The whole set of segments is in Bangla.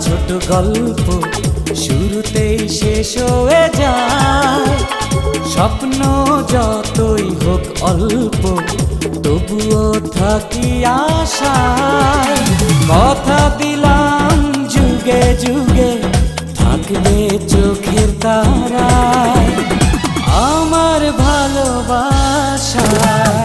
ছোট গল্প। শুরুতেই শেষ হয়ে যায়। স্বপ্ন যতই হোক অল্প, তবুও থাকি আশায়। কথা দিলাম যুগে যুগে, থাকবে চোখের তারায়। আমার ভালোবাসায়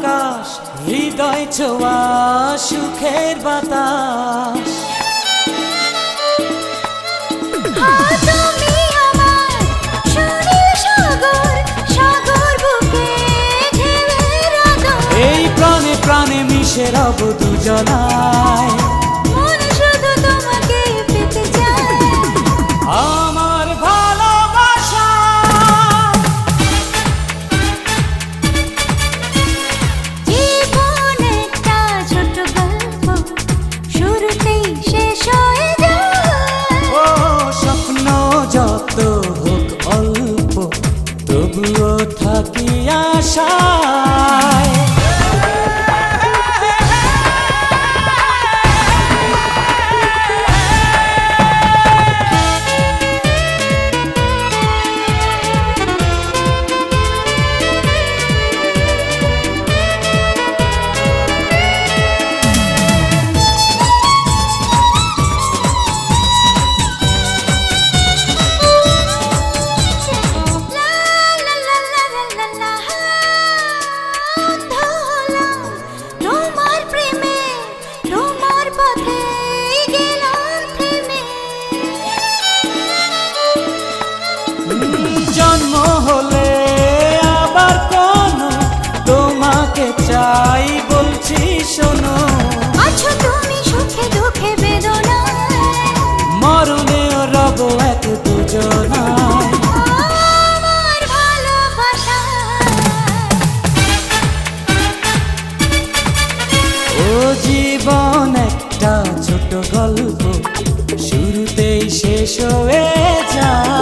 আকাশ হৃদয় ছোয়া সুখের বাতাস। এই প্রাণে প্রাণে মিশে রব চাই বলছি শোনো। আছো তুমি সুখে দুঃখে বেদনায়। মরণেও রব এক দুজনায়। জীবন একটা ছোট গল্প। শুরুতেই শেষ হয়ে যায়।